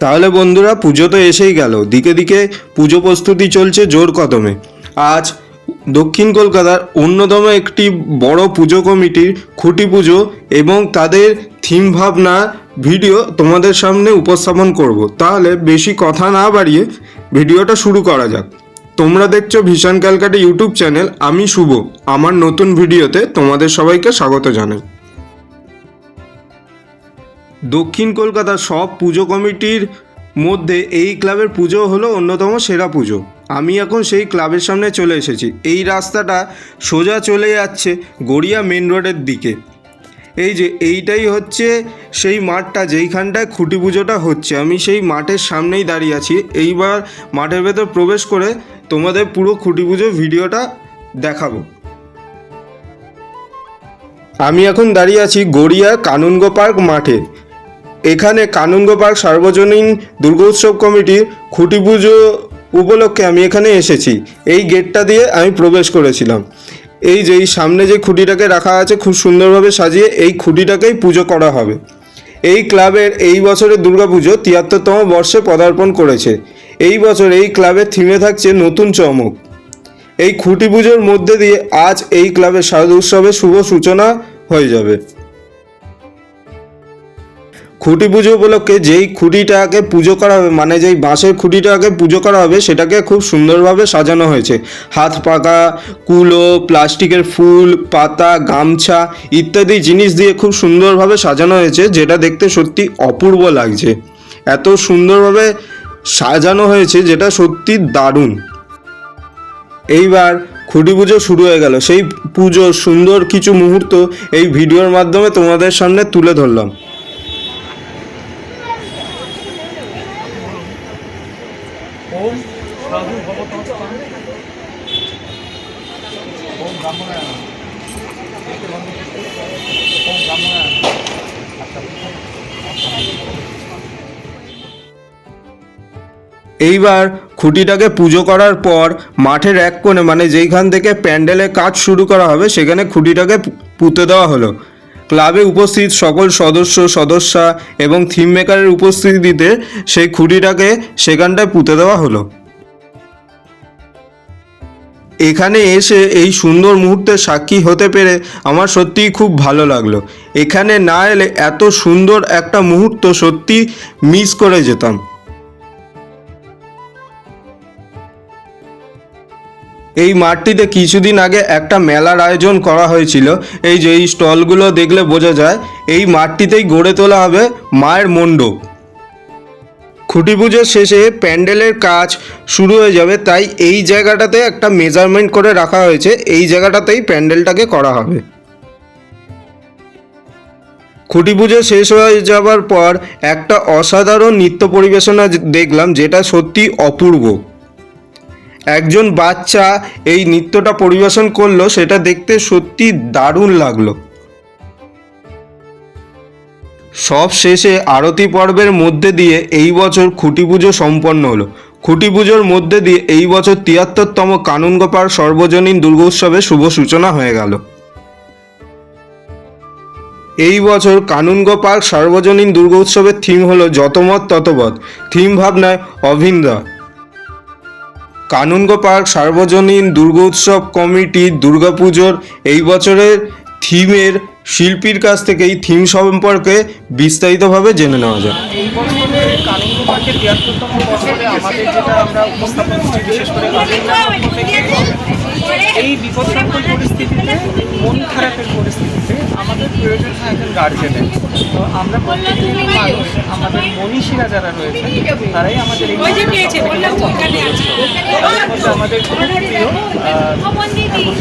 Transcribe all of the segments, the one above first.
তাহলে বন্ধুরা পুজো তো এসেই গেল। দিকে দিকে পুজো প্রস্তুতি চলছে জোর কদমে। আজ দক্ষিণ কলকাতার অন্যতম একটি বড় পুজো কমিটির খুঁটি পুজো এবং তাদের থিম ভাবনা ভিডিও তোমাদের সামনে উপস্থাপন করব। তাহলে বেশি কথা না বাড়িয়ে ভিডিওটা শুরু করা যাক। তোমরা দেখছ ভীষণ ক্যালকাটা ইউটিউব চ্যানেল, আমি শুভ। আমার নতুন ভিডিওতে তোমাদের সবাইকে স্বাগত জানাই। দক্ষিণ কলকাতার সব পুজো কমিটির মধ্যে এই ক্লাবের পুজো হলো অন্যতম সেরা পুজো। আমি এখন সেই ক্লাবের সামনে চলে এসেছি। এই রাস্তাটা সোজা চলে যাচ্ছে গড়িয়া মেন রোডের দিকে। এই যে এইটাই হচ্ছে সেই মাঠটা যেইখানটায় খুঁটি পুজোটা হচ্ছে। আমি সেই মাঠের সামনেই দাঁড়িয়ে আছি। এইবার মাঠের ভেতর প্রবেশ করে তোমাদের পুরো খুঁটি পুজো ভিডিওটা দেখাবো। আমি এখন দাঁড়িয়ে আছি গড়িয়া কানুনগো পার্ক মাঠে। এখানে কানুনগো পার্ক সার্বজনীন দুর্গোৎসব কমিটির খুঁটি পুজো উপলক্ষে আমি এখানে এসেছি। এই গেটটা দিয়ে আমি প্রবেশ করেছিলাম। এই যে এই সামনে যে খুঁটিটাকে রাখা আছে, খুব সুন্দরভাবে সাজিয়ে এই খুঁটিটাকেই পুজো করা হবে। এই ক্লাবের এই বছরের দুর্গাপুজো তিয়াত্তরতম বর্ষে পদার্পণ করেছে। এই বছর এই ক্লাবের থিমে থাকছে নতুন চমক। এই খুঁটি পুজোর মধ্যে দিয়ে আজ এই ক্লাবের শারদ উৎসবের শুভ সূচনা হয়ে যাবে। খুঁটি পুজো উপলক্ষে যেই খুঁটিটাকে পুজো করা হবে মানে যেই বাঁশের খুঁটিটাকে পুজো করা হবে, সেটাকে খুব সুন্দরভাবে সাজানো হয়েছে। হাত পাকা, কুলো, প্লাস্টিকের ফুল, পাতা, গামছা ইত্যাদি জিনিস দিয়ে খুব সুন্দরভাবে সাজানো হয়েছে, যেটা দেখতে সত্যি অপূর্ব লাগছে। এত সুন্দরভাবে সাজানো হয়েছে, যেটা সত্যি দারুণ। এইবার খুঁটি পুজো শুরু হয়ে গেল। সেই পুজোর সুন্দর কিছু মুহূর্ত এই ভিডিওর মাধ্যমে তোমাদের সামনে তুলে ধরলাম। এইবার খুঁটিটাকে পুজো করার পর মাঠের এক কোণে মানে যেইখান থেকে প্যান্ডেলের কাজ শুরু করা হবে, সেখানে খুঁটিটাকে পুঁতে দেওয়া হলো। ক্লাবে উপস্থিত সকল সদস্য, সদস্যা এবং থিম মেকারের উপস্থিতিতে সেই খুঁটিটাকে সেখানটায় পুঁতে দেওয়া হলো। এখানে এসে এই সুন্দর মুহূর্তে সাক্ষী হতে পেরে আমার সত্যিই খুব ভালো লাগল। এখানে না এলে এত সুন্দর একটা মুহূর্ত সত্যি মিস করে যেতাম। এই মাঠটিতে কিছুদিন আগে একটা মেলার আয়োজন করা হয়েছিল। এই যে এই স্টলগুলো দেখলে বোঝা যায়, এই মাঠটিতেই গড়ে তোলা হবে মায়ের মণ্ডপ। খুঁটি পুজোর শেষে প্যান্ডেলের কাজ শুরু হয়ে যাবে, তাই এই জায়গাটাতে একটা মেজারমেন্ট করে রাখা হয়েছে, এই জায়গাটাতেই প্যান্ডেলটাকে করা হবে। খুঁটি পুজো শেষ হয়ে যাবার পর একটা অসাধারণ নৃত্য পরিবেশনা দেখলাম, যেটা সত্যি অপূর্ব। একজন বাচ্চা এই নৃত্যটা পরিবেশন করল, সেটা দেখতে সত্যি দারুণ লাগল। সব শেষে আরতি পর্বের মধ্যে দিয়ে এই বছর খুঁটি পুজো সম্পন্ন হলো। খুঁটি পুজোর মধ্যে দিয়ে এই বছর তিয়াত্তরতম কানুনগোপার সর্বজনীন দুর্গোৎসবের শুভ সূচনা হয়ে গেল। এই বছর কানুনগো পার্ক সার্বজনীন দুর্গোৎসবের থিম হলো যতমত ততবৎ। থিম ভাবনায় অভিন্দা কানুনগো পার্ক সার্বজনীন দুর্গোৎসব কমিটি দুর্গাপুজোর এই বছরের থিমের শিল্পীর কাছ থেকে এই থিম সম্পর্কে বিস্তারিতভাবে জেনে নেওয়া যায় এই বছরের পার্কের তিয়াত্তরতম বছরে আমাদের যেটা আমরা উপস্থাপন করছি বিশেষ করে এই বিপদসংকুল পরিস্থিতিতে মন খারাপের পরিস্থিতিতে আমাদের প্রয়োজন হয় একজন গার্জেনের তো আমরা প্রত্যেকদিন মানুষ আমাদের মনীষীরা যারা রয়েছে তারাই আমাদের এই আমাদের খুব প্রিয় ঠাকুর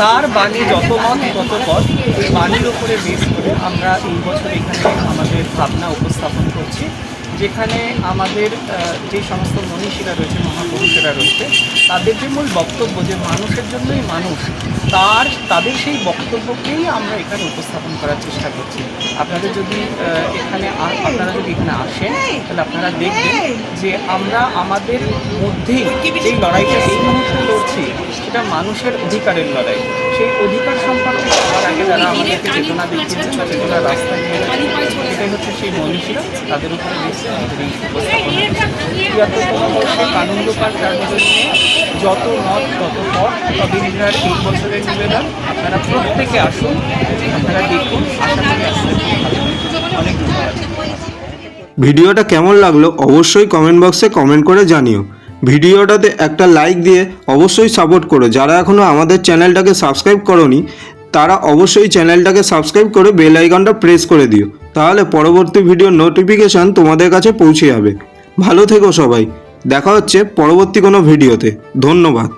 তার বাণী যত মত তত পথ এই বাণীর উপরে বেস করে আমরা এই বছর এখানে আমাদের ভাবনা উপস্থাপন করছি। যেখানে আমাদের যে সমস্ত মনীষীরা রয়েছে, মহাপুরুষেরা রয়েছে, তাদের যে মূল বক্তব্য যে মানুষের জন্যই মানুষ, তার, তাদের সেই বক্তব্যকেই আমরা এখানে উপস্থাপন করার চেষ্টা করছি। আপনাদের যদি এখানে আপনারা যদি এখানে আসেন, তাহলে আপনারা দেখবেন যে আমরা আমাদের মধ্যেই যে লড়াইটা এই মুহূর্তে লড়ছি, সেটা মানুষের অধিকারের লড়াই। সেই অধিকার সম্পর্কে আগে যারা আমাদেরকে চেতনা দেখিয়েছেন বা চেতনার রাস্তায় নিয়ে গেছেন, এটাই হচ্ছে সেই মনীষীরা তাদের উপরে বেশি আমাদের এই উপস্থাপনা তিয়াত্তরতম বর্ষে কানুন্দ পার্ক সার্বজনীনে যত মত তত পথ এই বছরের নিবেদন। আপনারা প্রত্যেকে আসুন আপনারা দেখুন আশা করি আপনাদের। অনেক ধন্যবাদ। ভিডিওটা কেমন লাগল অবশ্যই কমেন্ট বক্সে কমেন্ট করে জানিও। ভিডিওটাতে একটা লাইক দিয়ে অবশ্যই সাপোর্ট করো। যারা এখনও আমাদের চ্যানেলটাকে সাবস্ক্রাইব করনি তারা অবশ্যই চ্যানেলটাকে সাবস্ক্রাইব করে বেল আইকনটা প্রেস করে দিও, তাহলে পরবর্তী ভিডিও নোটিফিকেশান তোমাদের কাছে পৌঁছে যাবে। ভালো থেকো সবাই, দেখা হচ্ছে পরবর্তী কোনো ভিডিওতে, ধন্যবাদ।